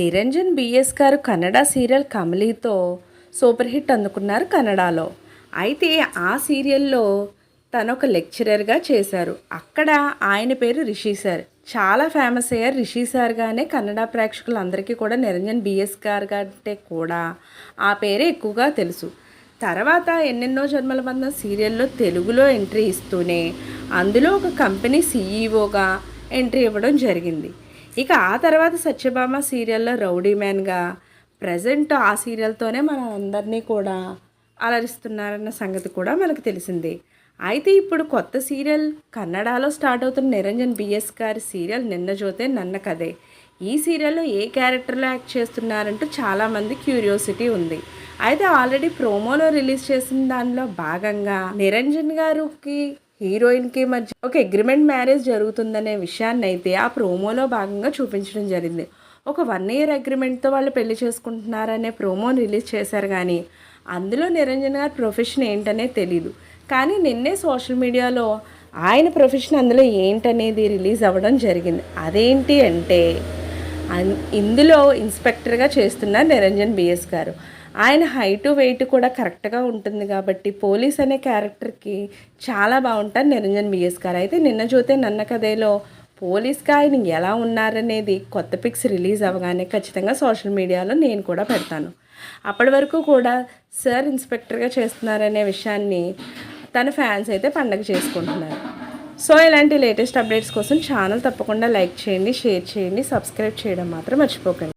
Niranjan BS గారు Kannada serial కమలీతో super hit అందుకున్నారు కన్నడలో. అయితే ఆ సీరియల్లో తను ఒక లెక్చరర్గా చేశారు. అక్కడ ఆయన పేరు రిషి సార్. చాలా ఫేమస్ అయ్యారు రిషి సార్గానే కన్నడ ప్రేక్షకులందరికీ కూడా నిరంజన్ బిఎస్ గారు కంటే కూడా ఆ పేరే ఎక్కువగా తెలుసు. తర్వాత ఎన్నెన్నో జన్మల బంధం సీరియల్లో తెలుగులో ఎంట్రీ ఇస్తూనే అందులో ఒక కంపెనీ సీఈఓగా ఎంట్రీ ఇవ్వడం జరిగింది. ఇక ఆ తర్వాత సత్యభామ సీరియల్లో రౌడీ మ్యాన్గా ప్రజెంట్ ఆ సీరియల్తోనే మన అందరినీ కూడా అలరిస్తున్నారన్న సంగతి కూడా మనకు తెలిసింది. అయితే ఇప్పుడు కొత్త సీరియల్ కన్నడలో స్టార్ట్ అవుతున్న నిరంజన్ బిఎస్ గారి సీరియల్ నిన్న జోతే నన్న కదే ఈ సీరియల్లో ఏ క్యారెక్టర్లో యాక్ట్ చేస్తున్నారంటూ చాలామంది క్యూరియాసిటీ ఉంది. అయితే ఆల్రెడీ ప్రోమోలో రిలీజ్ చేసిన దానిలో భాగంగా నిరంజన్ గారికి హీరోయిన్కి మధ్య ఒక అగ్రిమెంట్ మ్యారేజ్ జరుగుతుందనే విషయాన్ని అయితే ఆ ప్రోమోలో భాగంగా చూపించడం జరిగింది. ఒక వన్ ఇయర్ అగ్రిమెంట్తో వాళ్ళు పెళ్ళి చేసుకుంటున్నారనే ప్రోమోని రిలీజ్ చేశారు కానీ అందులో నిరంజన్ గారి ప్రొఫెషన్ ఏంటనే తెలీదు. కానీ నిన్నే సోషల్ మీడియాలో ఆయన ప్రొఫెషన్ అందులో ఏంటనేది రిలీజ్ అవ్వడం జరిగింది. అదేంటి అంటే ఇందులో ఇన్స్పెక్టర్గా చేస్తున్నారు నిరంజన్ బిఎస్ గారు. ఆయన హైటు వెయిట్ కూడా కరెక్ట్గా ఉంటుంది కాబట్టి పోలీస్ అనే క్యారెక్టర్కి చాలా బాగుంటారు నిరంజన్ బిఎస్ గారు. అయితే నిన్న చూతే నన్న కథలో పోలీస్గా ఆయన ఎలా ఉన్నారనేది కొత్త పిక్స్ రిలీజ్ అవ్వగానే ఖచ్చితంగా సోషల్ మీడియాలో నేను కూడా పెడతాను. అప్పటి వరకు కూడా సార్ ఇన్స్పెక్టర్గా చేస్తున్నారనే విషయాన్ని తన ఫ్యాన్స్ అయితే పండగ చేసుకుంటున్నారు. సో ఇలాంటి లేటెస్ట్ అప్డేట్స్ కోసం ఛానల్ తప్పకుండా లైక్ చేయండి షేర్ చేయండి సబ్స్క్రైబ్ చేయడం మాత్రం మర్చిపోకండి.